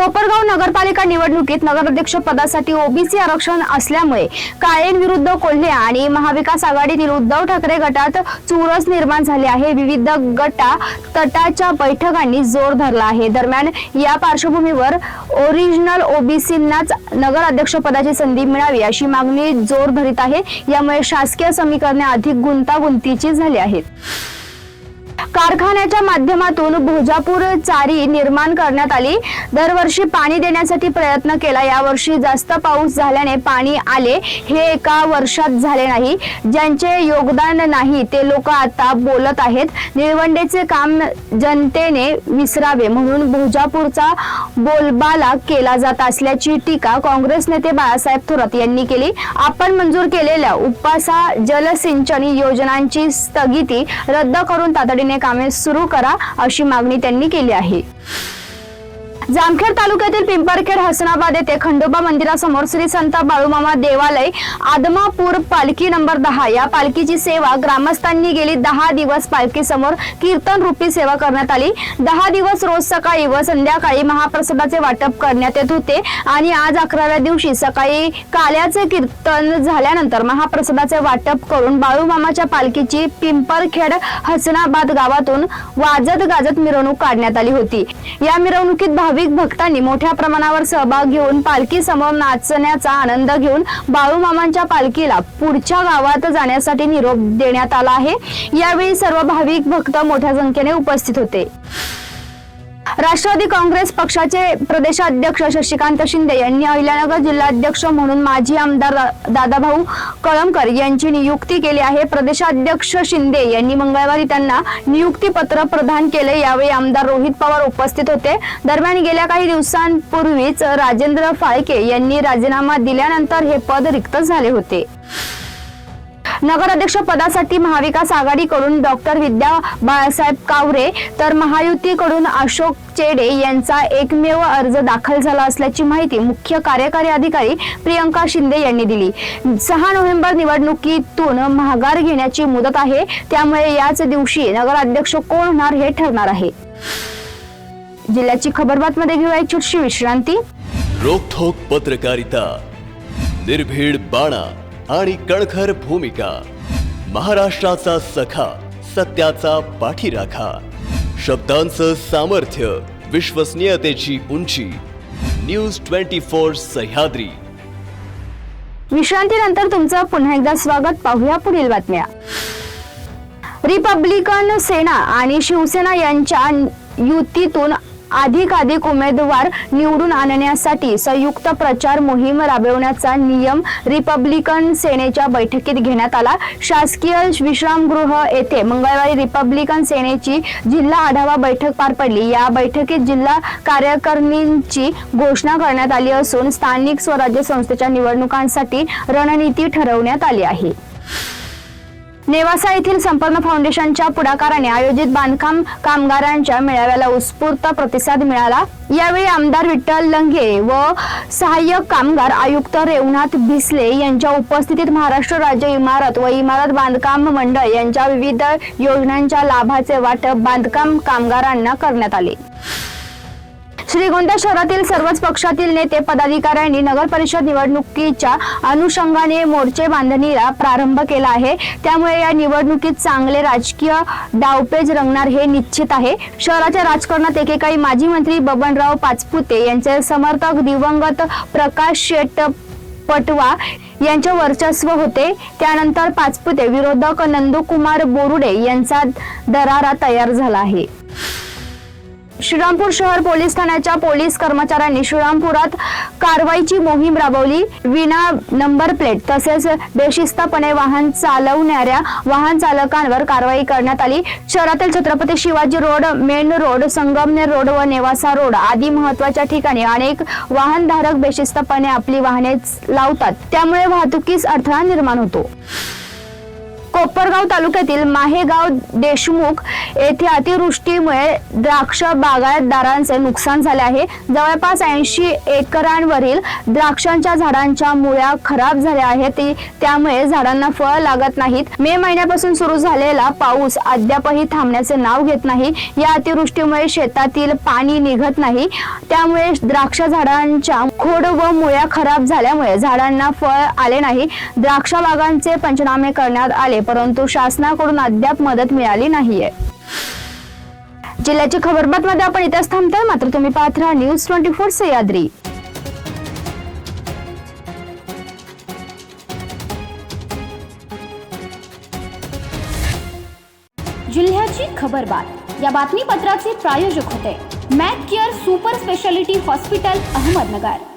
कोपरगाव नगरपालिका निवडणुकीत नगराध्यक्ष पदासाठी ओबीसी आरक्षण असल्यामुळे काळेन विरुद्ध कोल्हे आणि महाविकास आघाडीतील उद्धव ठाकरे गटात चुरस निर्माण झाली आहे. विविध गटा तटाच्या बैठकांनी जोर धरला आहे. दरम्यान या पार्श्वभूमीवर ओरिजिनल ओबीसींनाच नगराध्यक्ष पदाची संधी मिळावी अशी मागणी जोर धरीत आहे. यामुळे शासकीय समीकरणे अधिक गुंतागुंतीची झाली आहेत. कारखान्याच्या माध्यमातून भोजापूर चारी निर्माण करण्यात आली. दरवर्षी पाणी देण्यासाठी प्रयत्न केला. यावर्षी जास्त पाऊस झाल्याने पाणी आले. हे एका वर्षात झाले नाही. ज्यांचे योगदान नाही ते लोक आता बोलत आहेत. निळवंडेचे काम जनतेने विसरावे म्हणून भोजापूरचा बोलबाला केला जात असल्याची टीका काँग्रेस नेते बाळासाहेब थोरात यांनी केली. आपण मंजूर केलेल्या उपासा जलसिंचन योजनांची स्थगिती रद्द करून तातडीने कामे सुरू करा अशी मागणी त्यांनी केली आहे. जामखेड तालुक्यातील पिंपरखेड हसनाबाद येथे खंडोबा मंदिरासमोर श्री संत बाळूमामा देवालय आदमापूर पालखी नंबर दहा या पालखीची सेवा ग्रामस्थांनी गेली. दहा दिवस पालखी समोर कीर्तन रूपी सेवा करण्यात आली. दहा दिवस रोज सकाळी व संध्याकाळी महाप्रसादाचे वाटप करण्यात येत होते आणि आज अकराव्या दिवशी सकाळी काल्याचे कीर्तन झाल्यानंतर महाप्रसादाचे वाटप करून बाळूमामाच्या पालखीची पिंपरखेड हसनाबाद गावातून वाजत गाजत मिरवणूक काढण्यात आली होती. या मिरवणुकीत भाविक भक्तांनी मोठ्या प्रमाणावर सहभाग घेऊन पालखी समोर नाचण्याचा आनंद घेऊन बाळूमामांच्या पालखीला पुढच्या गावात जाण्यासाठी निरोप देण्यात आला आहे. यावेळी सर्व भाविक भक्त मोठ्या संख्येने उपस्थित होते. राष्ट्रवादी काँग्रेस पक्षाचे प्रदेशाध्यक्ष शशिकांत शिंदे यांनी अहिल्यानगर जिल्हाध्यक्ष म्हणून माजी आमदार दादाभाऊ कळमकर यांची नियुक्ती केली आहे. प्रदेशाध्यक्ष शिंदे यांनी मंगळवारी त्यांना नियुक्तीपत्र प्रदान केले. यावेळी आमदार रोहित पवार उपस्थित होते. दरम्यान गेल्या काही दिवसांपूर्वीच राजेंद्र फाळके यांनी राजीनामा दिल्यानंतर हे पद रिक्त झाले होते. नगराध्यक्ष पदासाठी महाविकास आघाडीकडून डॉक्टर विद्या बाळासाहेब कावरे तर महायुतीकडून अशोक चेडे यांचा एकमेव अर्ज दाखल झाला असल्याची माहिती मुख्य कार्यकारी अधिकारी प्रियंका शिंदे यांनी दिली. सहा नोव्हेंबर निवडणुकीतून माघार घेण्याची मुदत आहे त्यामुळे याच दिवशी नगराध्यक्ष कोण होणार हे ठरणार आहे. जिल्ह्याची खबरबातमध्ये घेऊया एक छोटीशी विश्रांती रोखोक पत्रकारिता. निर्भीड बाणा. आणि कणखर भूमिका. महाराष्ट्राचा सखा सत्याचा पाठीराखा. शब्दांचं सामर्थ्य विश्वसनीयतेची उंची. News twenty four Sahyadri. विश्रांतीनंतर तुमचं पुन्हा एकदा स्वागत. पाहूया पुढील बातम्या. रिपब्लिकन सेना आणि शिवसेना यांच्या युतीतून अधिकाधिक उमेदवार निवडून आणण्यासाठी संयुक्त प्रचार मोहीम राबवण्याचा नियम रिपब्लिकन सेनेच्या बैठकीत घेण्यात आला. शासकीय विश्रामगृह येथे मंगळवारी रिपब्लिकन सेनेची जिल्हा आढावा बैठक पार पडली. या बैठकीत जिल्हा कार्यकारिणींची घोषणा करण्यात आली असून स्थानिक स्वराज्य संस्थेच्या निवडणुकांसाठी रणनीती ठरवण्यात आली आहे. नेवासा येथील संपन्न फाउंडेशनच्या पुढाकाराने आयोजित बांधकाम कामगारांच्या मेळाव्याला उत्स्फूर्त प्रतिसाद मिळाला. यावेळी आमदार विठ्ठल लंगे व सहाय्यक कामगार आयुक्त रेवनाथ भिसले यांच्या उपस्थितीत महाराष्ट्र राज्य इमारत व इमारत बांधकाम मंडळ यांच्या विविध योजनांच्या लाभाचे वाटप बांधकाम कामगारांना करण्यात आले. श्रीगोंदा शहरातील सर्वच पक्षातील नेते पदाधिकाऱ्यांनी नगर परिषद निवडणुकीच्या अनुषंगाने मोर्चे बांधणीला प्रारंभ केला आहे. त्यामुळे या निवडणुकीत चांगले राजकीय डावपेज रंगणार हे निश्चित आहे. शहराच्या राजकारणात एकेकाळी माजी मंत्री बबनराव पाचपुते यांचे समर्थक दिवंगत प्रकाश शेट पटवा यांचे वर्चस्व होते. त्यानंतर पाचपुते विरोधक नंदकुमार बोरुडे यांचा दरारा तयार झाला आहे. श्रीरामपूर शहर पोलीस ठाण्याच्या पोलीस कर्मचाऱ्यांनी श्रीरामपुरात कारवाईची मोहीम राबवली. विना नंबर प्लेट तसेच बेशिस्तपणे वाहन चालवणाऱ्या वाहन चालकांवर कारवाई करण्यात आली. शहरातील Chhatrapati Shivaji road main road Sangamner road व नेवासा रोड आदी महत्त्वाच्या ठिकाणी अनेक वाहनधारक बेशिस्तपणे आपली वाहने लावतात. त्यामुळे वाहतुकीस अडथळा निर्माण होतो. कोपरगाव तालुक्यातील माहेगाव देशमुख येथे अतिवृष्टीमुळे द्राक्ष बागायतदारांचे नुकसान झाले आहे. जवळपास ऐंशी एकरांवरील द्राक्षांच्या झाडांच्या मुळ्या खराब झाल्या आहेत. त्यामुळे झाडांना फळ लागत नाहीत. मे महिन्यापासून सुरू झालेला पाऊस अद्यापही थांबण्याचे नाव घेत नाही. या अतिवृष्टीमुळे शेतातील पाणी निघत नाही. त्यामुळे द्राक्ष झाडांच्या खोड व मुळ्या खराब झाल्यामुळे झाडांना फळ आले नाही. द्राक्ष बागांचे पंचनामे करण्यात आले. परंतु शासनाकडून अद्याप मदत मिळाली नाहीये. जिल्ह्याची खबरबातमध्ये आपण इथेच थांबतोय. मात्र तुम्ही पाहत राहा न्यूज ट्वेंटी फोर सह्याद्री जिल्ह्याची खबरबात या बातमीपत्राचे प्रायोजक होते. Mac Care super speciality hospital Ahmednagar.